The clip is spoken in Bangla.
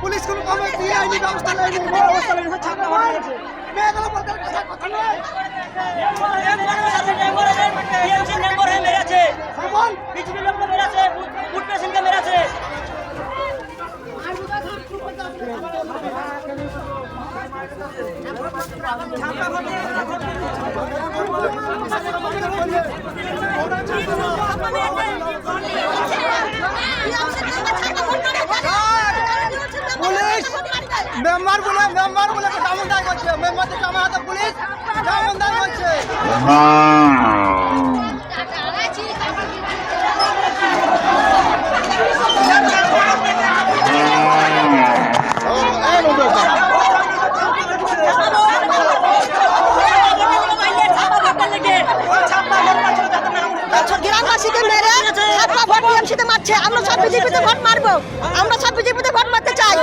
পুলিশ কোনো কমে দিয়ে আইনি ব্যবস্থা নেয়নি বড় অবস্থা নেই ছাত্র হয় মেয়েগুলো বলতে কথা কথা নয় ছাত্র মেম্বার বলে মেম্বার বলে জামনদার করছে। মেম্বার থেকে আমার হাতে পুলিশ। জামনদার করছে। ছাত্র ভোট টিএমসিতে মারছে, আমরা সব বিজেপিতে ভোট মারবো, আমরা সব বিজেপিতে ভোট মারতে চাই।